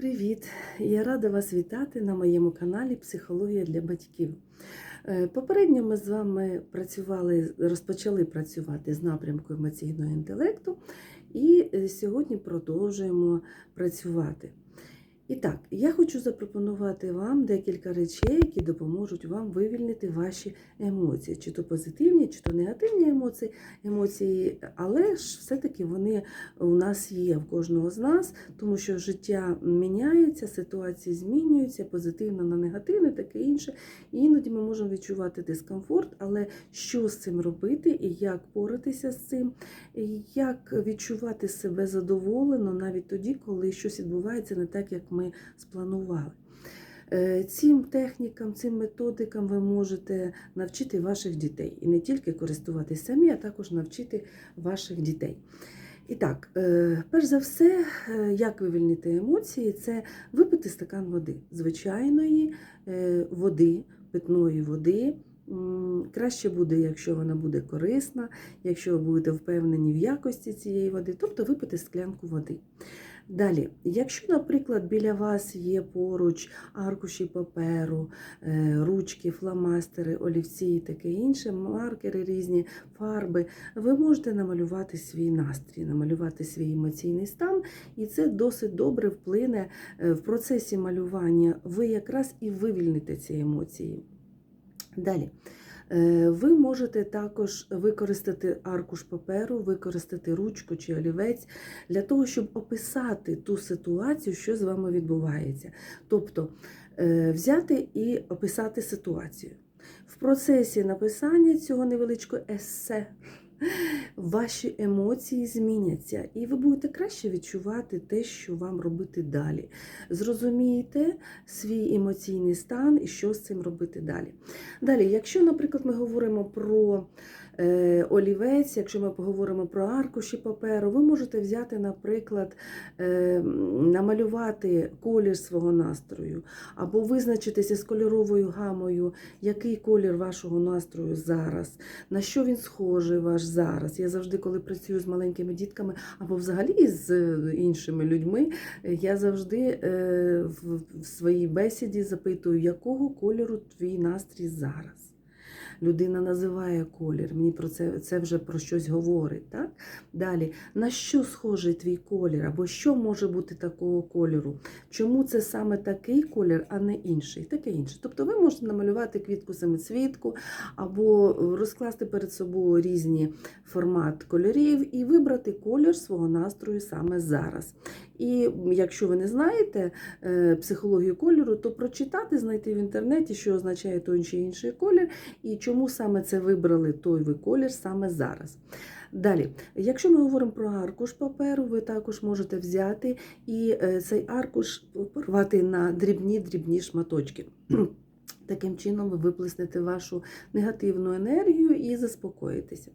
Привіт! Я рада вас вітати на моєму каналі Психологія для батьків. Е, Попередньо ми з вами працювали, розпочали працювати з напрямку емоційного інтелекту, і е, сьогодні продовжуємо працювати. І так, я хочу запропонувати вам декілька речей, які допоможуть вам вивільнити ваші емоції, чи то позитивні, чи то негативні емоції, емоції, але ж все-таки вони у нас є в кожного з нас, тому що життя міняється, ситуації змінюються, позитивно на негативне, таке інше. І іноді ми можемо відчувати дискомфорт, але що з цим робити і як поратися з цим, і як відчувати себе задоволено навіть тоді, коли щось відбувається не так, як ми спланували. Е, Цим технікам, цим методикам ви можете навчити ваших дітей і не тільки користуватися самі, а також навчити ваших дітей. І так, е, перш за все, е, як вивільнити емоції, це випити стакан води, звичайної води, питної води. Краще буде, якщо вона буде корисна, якщо ви будете впевнені в якості цієї води, тобто випити склянку води. Далі, якщо, наприклад, біля вас є поруч аркуші паперу, е, ручки, фломастери, олівці і таке інше, маркери різні, фарби, ви можете намалювати свій настрій, намалювати свій емоційний стан, і це досить добре вплине е, в процесі малювання. Ви якраз і вивільните ці емоції. Далі. Е, Ви можете також використати аркуш паперу, використати ручку чи олівець для того, щоб описати ту ситуацію, що з вами відбувається. Тобто е, взяти і описати ситуацію. В процесі написання цього невеличкого есе ваші емоції зміняться, і ви будете краще відчувати те, що вам робити далі. Зрозумієте свій емоційний стан і що з цим робити далі. Далі, якщо, наприклад, ми говоримо про е, олівець, якщо ми поговоримо про аркуші паперу, ви можете взяти, наприклад, е, намалювати колір свого настрою, або визначитися з кольоровою гамою, який колір вашого настрою зараз, на що він схожий ваш зараз. Я завжди, коли працюю з маленькими дітками, або взагалі з е, іншими людьми, е, я завжди е, в в своїй бесіді запитую, якого кольору твій настрій зараз. Людина називає колір, мені про це це вже про щось говорить. Так? Далі, на що схожий твій колір, або що може бути такого кольору? Чому це саме такий колір, а не інший? Таке інше. Тобто ви можете намалювати квітку самоцвітку, або розкласти перед собою різні формат кольорів і вибрати колір свого настрою саме зараз. І якщо ви не знаєте е, психологію кольору, то прочитати, знайти в інтернеті, що означає той чи інший колір, і чому саме це вибрали той ви колір саме зараз. Далі, якщо ми говоримо про аркуш паперу, ви також можете взяти і е, цей аркуш порвати на дрібні-дрібні шматочки. Таким чином ви виплеснете вашу негативну енергію і заспокоїтеся.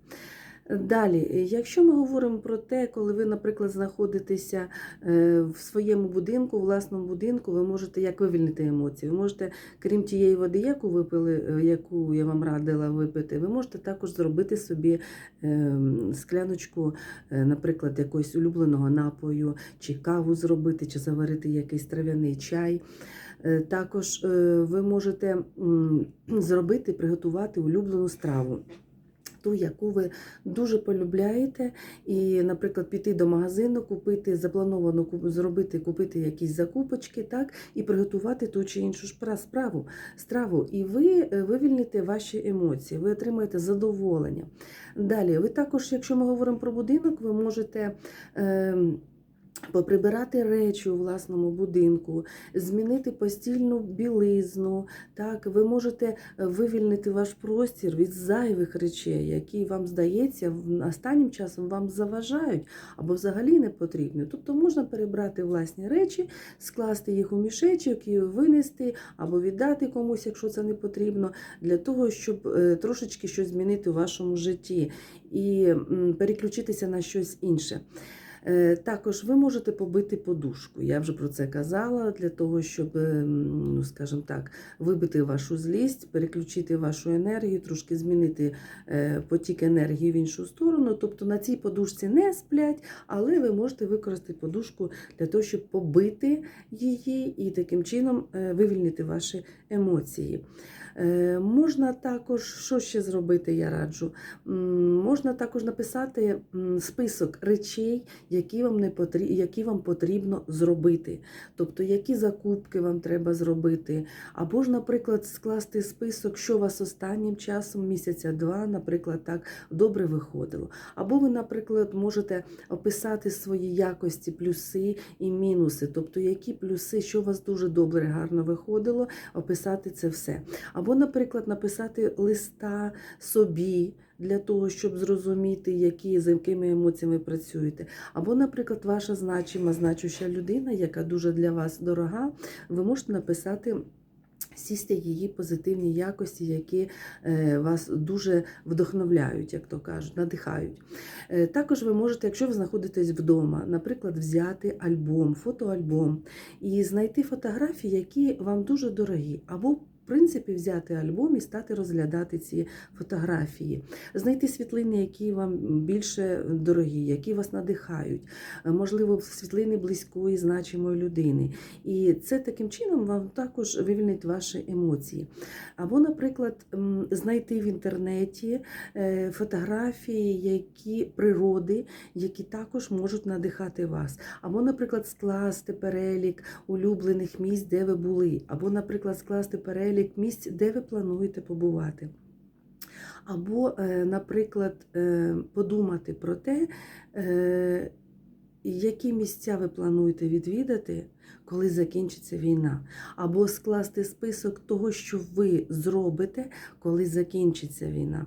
Далі, якщо ми говоримо про те, коли ви, наприклад, знаходитеся е, в своєму будинку, в власному будинку, ви можете як вивільнити емоції. Ви можете, крім тієї води, яку випили, е, яку я вам радила випити, ви можете також зробити собі е, скляночку, наприклад, якогось улюбленого напою, чи каву зробити, чи заварити якийсь трав'яний чай. Також ви можете зробити, приготувати улюблену страву ту, яку ви дуже полюбляєте, і, наприклад, піти до магазину, купити заплановано зробити, купити якісь закупочки, так, і приготувати ту чи іншу справу, страву. І ви вивільните ваші емоції, ви отримаєте задоволення. Далі, ви також, якщо ми говоримо про будинок, ви можете. Е, Поприбирати речі у власному будинку, змінити постільну білизну. Так, Ви можете вивільнити ваш простір від зайвих речей, які вам здається, останнім часом вам заважають або взагалі не потрібні. Тобто можна перебрати власні речі, скласти їх у мішечок і винести або віддати комусь, якщо це не потрібно, для того, щоб трошечки щось змінити у вашому житті і переключитися на щось інше. Е, Також ви можете побити подушку. Я вже про це казала, для того, щоб, ем, ну, скажімо так, вибити вашу злість, переключити вашу енергію, трошки змінити е, потік енергії в іншу сторону. Тобто на цій подушці не сплять, але ви можете використати подушку для того, щоб побити її і таким чином е, вивільнити ваші емоції. Е, Можна також, що ще зробити, я раджу. Можна також написати список речей, які вам не потрібно, які вам потрібно зробити. Тобто, які закупки вам треба зробити. Або ж, наприклад, скласти список, що вас останнім часом, місяця два, наприклад, так добре виходило. Або ви, наприклад, можете описати свої якості, плюси і мінуси, тобто які плюси, що у вас дуже добре, гарно виходило, описати це все. Або, наприклад, написати листа собі. Для того, щоб зрозуміти, які, з якими емоціями працюєте. Або, наприклад, ваша значима, значуща людина, яка дуже для вас дорога, ви можете написати сісти її позитивні якості, які е, вас дуже вдохновляють, як то кажуть, надихають. Е, Також ви можете, якщо ви знаходитесь вдома, наприклад, взяти альбом, фотоальбом і знайти фотографії, які вам дуже дорогі, або принципі, взяти альбом і стати розглядати ці фотографії, знайти світлини, які вам більше дорогі, які вас надихають, можливо, світлини близької, значимої людини. І це таким чином вам також вивільнить ваші емоції. Або, наприклад, знайти в інтернеті е, фотографії, які природи, які також можуть надихати вас. Або, наприклад, скласти перелік улюблених місць, де ви були, або, наприклад, скласти перелік місць, де ви плануєте побувати. Або, е, наприклад, е, подумати про те, е, які місця ви плануєте відвідати, коли закінчиться війна, або скласти список того, що ви зробите, коли закінчиться війна.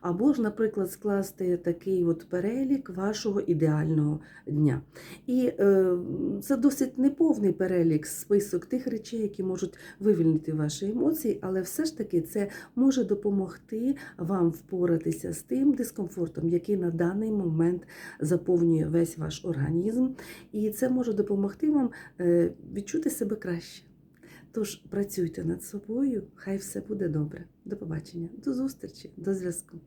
Або ж, наприклад, скласти такий от перелік вашого ідеального дня. І е, це досить неповний перелік, список тих речей, які можуть вивільнити ваші емоції, але все ж таки це може допомогти вам впоратися з тим дискомфортом, який на даний момент заповнює весь ваш організм. І це може допомогти вам е, відчути себе краще. Тож працюйте над собою, хай все буде добре. До побачення, до зустрічі, до зв'язку.